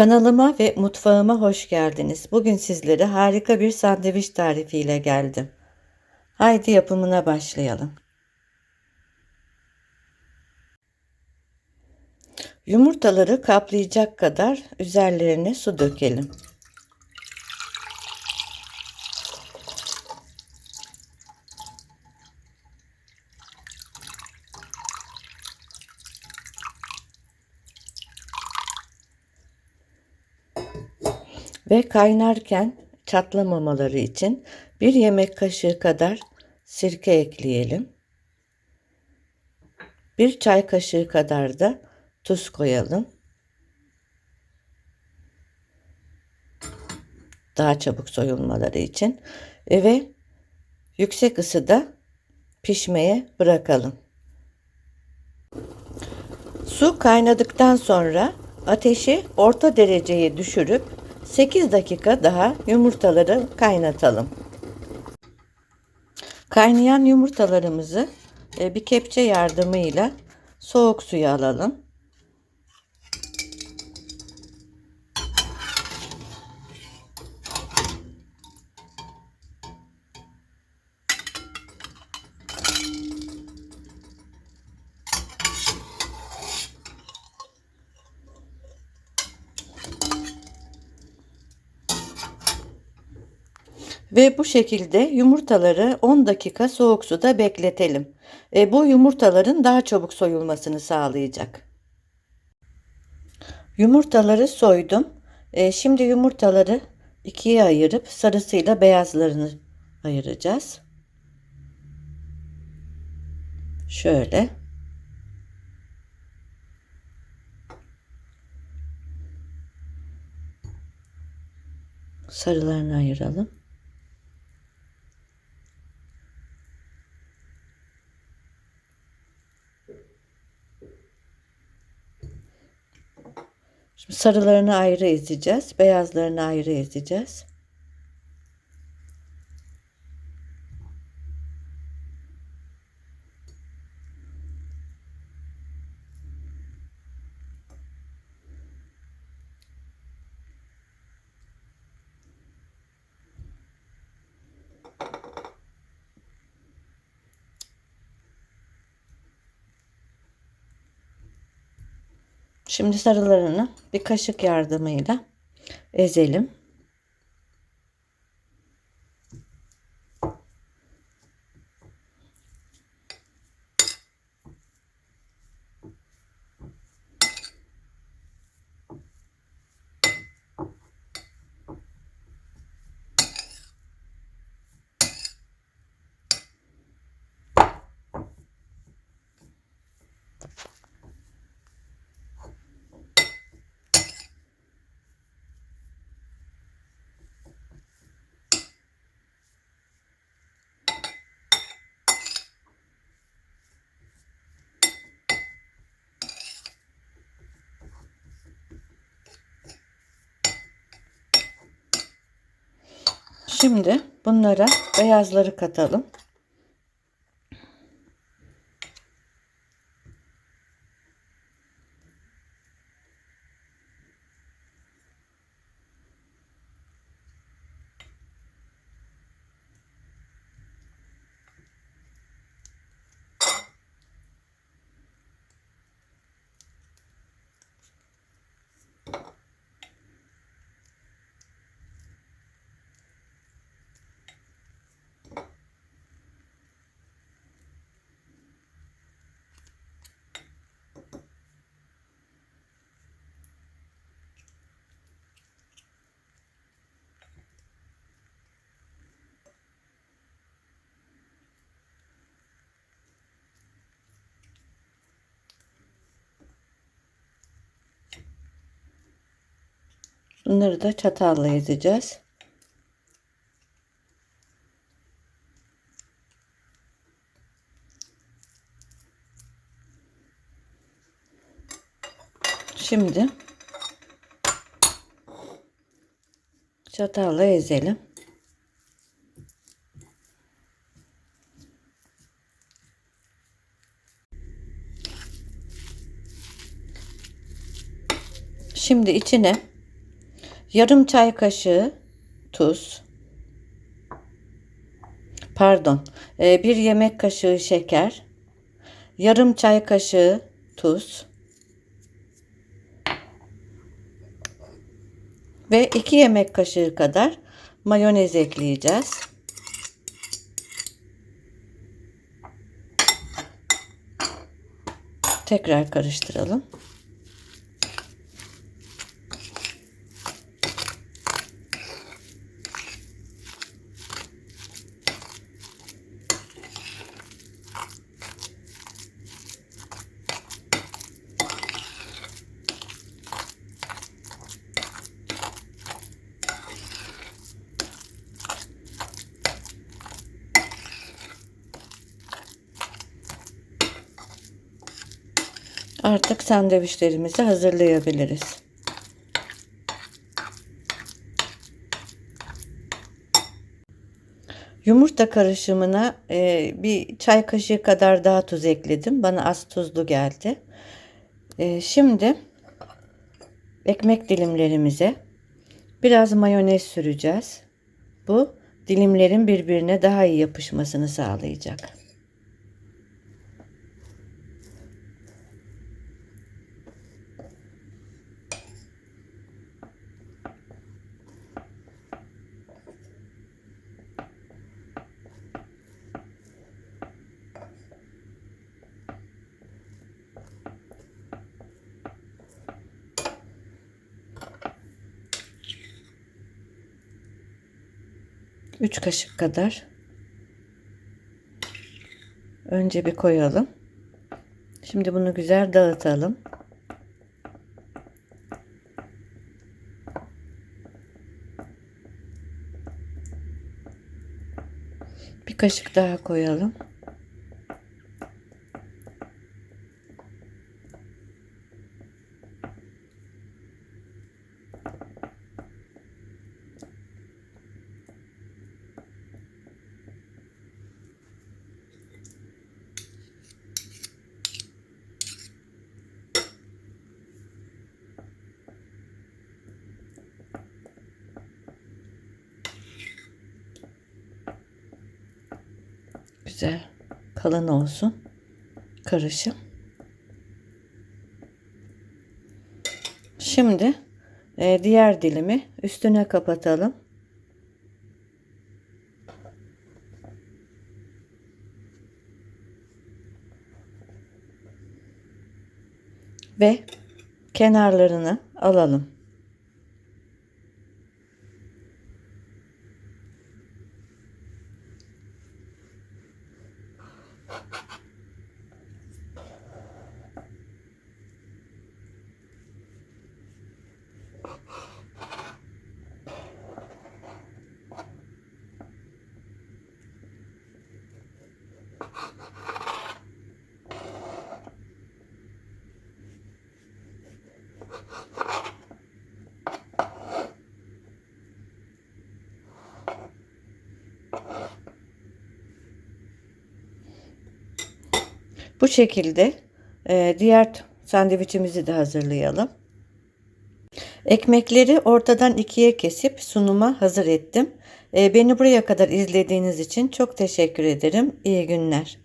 Kanalıma ve mutfağıma hoş geldiniz. Bugün sizlere harika bir sandviç tarifiyle geldim. Haydi yapımına başlayalım. Yumurtaları kaplayacak kadar üzerlerine su dökelim. Ve kaynarken çatlamamaları için bir yemek kaşığı kadar sirke ekleyelim. Bir çay kaşığı kadar da tuz koyalım. Daha çabuk soyulmaları için ve yüksek ısıda pişmeye bırakalım. Su kaynadıktan sonra ateşi orta dereceye düşürüp 8 dakika daha yumurtaları kaynatalım. Kaynayan yumurtalarımızı e, bir kepçe yardımıyla soğuk suya alalım. Ve bu şekilde yumurtaları 10 dakika soğuk suda bekletelim. E, bu yumurtaların daha çabuk soyulmasını sağlayacak. Yumurtaları soydum. E, şimdi yumurtaları ikiye ayırıp sarısıyla beyazlarını ayıracağız. Şöyle. Sarılarını ayıralım. Şimdi sarılarını ayrı ezeceğiz. Beyazlarını ayrı ezeceğiz. Şimdi sarılarını bir kaşık yardımıyla ezelim. Şimdi bunlara beyazları katalım. Bunları da çatalla ezeceğiz. Şimdi çatalla ezelim. Şimdi içine Yarım çay kaşığı tuz. Pardon. e, Bir yemek kaşığı şeker. Yarım çay kaşığı tuz. Ve 2 yemek kaşığı kadar mayonez ekleyeceğiz. Tekrar karıştıralım. Artık sandviçlerimizi hazırlayabiliriz. Yumurta karışımına e, bir çay kaşığı kadar daha tuz ekledim. Bana az tuzlu geldi. E, şimdi ekmek dilimlerimize biraz mayonez süreceğiz. Bu dilimlerin birbirine daha iyi yapışmasını sağlayacak. Üç kaşık kadar önce bir koyalım. Şimdi bunu güzel dağıtalım. Bir kaşık daha koyalım. Güzel kalın olsun karışım. Şimdi e, diğer dilimi üstüne kapatalım. Ve kenarlarını alalım. Bu şekilde e, diğer sandviçimizi de hazırlayalım. Ekmekleri ortadan ikiye kesip sunuma hazır ettim. E, beni buraya kadar izlediğiniz için çok teşekkür ederim. İyi günler.